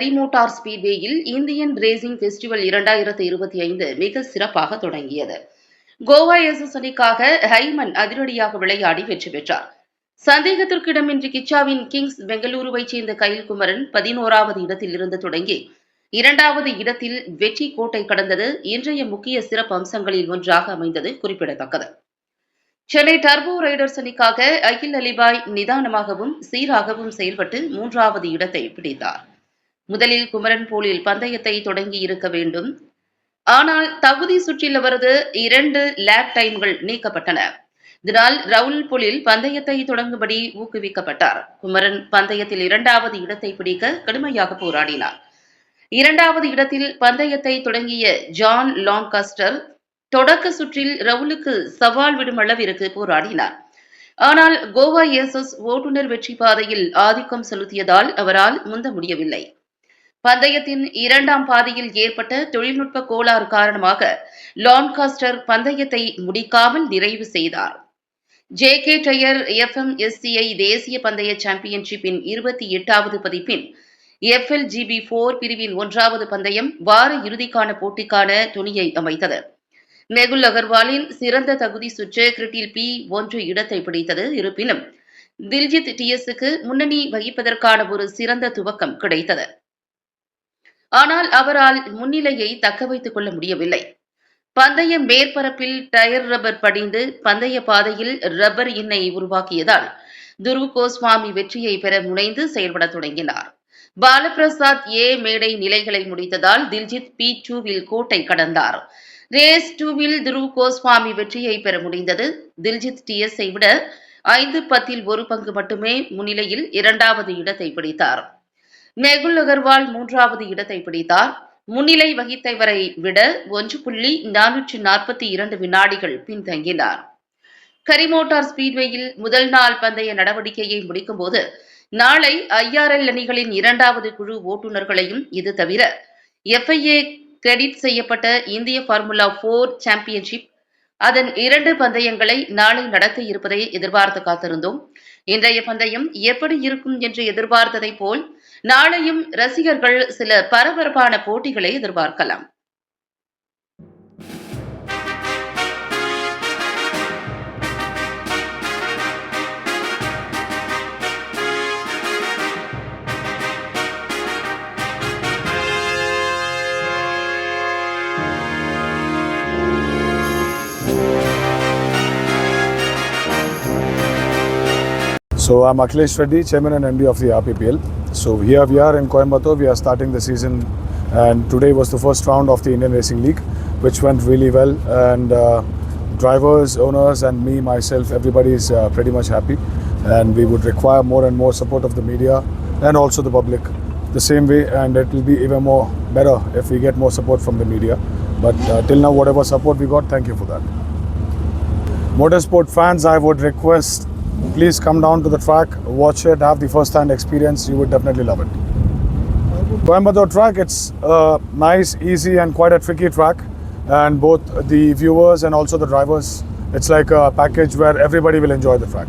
கரிமோட்டார் ஸ்பீட்வேயில் Indian racing festival இரண்டாயிரத்து இருபத்தி ஐந்து மிக சிறப்பாக தொடங்கியது. கோவா எஸ்எஸ் அணிக்காக ஹைமன் அதிரடியாக விளையாடி வெற்றி பெற்றார். சந்தேகத்திற்கிடமின்றி கிச்சாவின் கிங்ஸ் பெங்களூருவைச் சேர்ந்த கயல்குமரன் பதினோராவது இடத்தில் இருந்து தொடங்கி இரண்டாவது இடத்தில் வெற்றி கோட்டை கடந்தது இன்றைய முக்கிய சிறப்பு அம்சங்களில் ஒன்றாக அமைந்தது குறிப்பிடத்தக்கது. சென்னை டர்போ ரைடர்ஸ் அணிக்காக அகில் அலிபாய் நிதானமாகவும் சீராகவும் செயல்பட்டு மூன்றாவது இடத்தை பிடித்தார். முதலில் குமரன் போலில் பந்தயத்தை தொடங்கி இருக்க வேண்டும். ஆனால் தகுதி சுற்றில் அவரது இரண்டு லேக் டைம்கள் நீக்கப்பட்டன. இதனால் ரவுல் புலில் பந்தயத்தை தொடங்கும்படி ஊக்குவிக்கப்பட்டார். குமரன் பந்தயத்தில் இரண்டாவது இடத்தை பிடிக்க கடுமையாக போராடினார். இரண்டாவது இடத்தில் பந்தயத்தை தொடங்கிய ஜான் லாங்காஸ்டர் தொடக்க சுற்றில் ரவுலுக்கு சவால் விடும் அளவிற்கு போராடினார். ஆனால் கோவா ஏசஸ் ஓட்டுநர் வெற்றி பாதையில் ஆதிக்கம் செலுத்தியதால் அவரால் முந்த முடியவில்லை. பந்தயத்தின் இரண்டாம் பாதையில் ஏற்பட்ட தொழில்நுட்ப கோளாறு காரணமாக லான்காஸ்டர் பந்தயத்தை முடிக்காமல் நிறைவு செய்தார். ஜே கே டயர் எஃப்எம்எஸ்சிஐ தேசிய பந்தய சாம்பியன்ஷிப்பின் இருபத்தி எட்டாவது பதிப்பின் எஃப்எல்ஜிபி போர் பிரிவின் ஒன்றாவது பந்தயம் வார இறுதிக்கான போட்டிக்கான துணியை அமைத்தது. மெகுல் அகர்வாலின் சிறந்த தகுதி சுற்று கிரிட்டில் பி ஒன்று இடத்தை பிடித்தது. இருப்பினும் தில்ஜித் டிஎஸ்க்கு முன்னணி வகிப்பதற்கான ஒரு சிறந்த துவக்கம் கிடைத்தது. ஆனால் அவரால் முன்னிலையை தக்க வைத்துக் கொள்ள முடியவில்லை. பந்தய மேற்பரப்பில் டயர் ரப்பர் படிந்து பந்தய பாதையில் ரப்பர் இன்னை உருவாக்கியதால் துருவ் கோஸ்வாமி வெற்றியை பெற முனைந்து செயல்பட தொடங்கினார். பாலபிரசாத் ஏ மேடை நிலைகளை முடித்ததால் தில்ஜித் பி டூவில் கோட்டை கடந்தார். ரேஸ் டூவில் துருவ் கோஸ்வாமி வெற்றியை பெற முடிந்தது. தில்ஜித் டிஎஸ்ஐ விட ஐந்து பத்தில் ஒரு பங்கு மட்டுமே முன்னிலையில் இரண்டாவது இடத்தை பிடித்தார். நெகுல் அகர்வால் மூன்றாவது இடத்தை பிடித்தார். முன்னிலை வகித்தவரை விட ஒன்று புள்ளி நானூற்றி நாற்பத்தி இரண்டு வினாடிகள் பின்தங்கினார். கரிமோட்டார் ஸ்பீட்வேயில் முதல் நாள் பந்தய நடவடிக்கையை முடிக்கும்போது நாளை ஐஆர்எல் அணிகளின் இரண்டாவது குழு ஓட்டுநர்களையும் இது தவிர எஃப்ஐஏ கிரெடிட் செய்யப்பட்ட இந்திய ஃபார்முலா போர் சாம்பியன்ஷிப் அதன் இரண்டு பந்தயங்களை நாளை நடத்த இருப்பதை எதிர்பார்த்து காத்திருந்தோம். இன்றைய பந்தயம் எப்படி இருக்கும் என்று எதிர்பார்த்ததை போல் நாளையும் ரசிகர்கள் சில பரபரப்பான போட்டிகளை எதிர்பார்க்கலாம். So I'm Akhilesh Reddy, Chairman and MD of the RPPL. So here we are in Coimbatore. We are starting the season, and today was the first round of the Indian Racing League, which went really well. And uh, drivers, owners, and me myself, everybody is uh, pretty much happy. And we would require more and more support of the media and also the public the same way. And it will be even more better if we get more support from the media. But uh, till now, whatever support we got, thank you for that. Motorsport fans, I would request please come down to the track, watch it, have the first hand experience. You would definitely love it. Coimbatore track, it's a nice, easy, and quite a tricky track. And both the viewers and also the drivers, it's like a package where everybody will enjoy the track.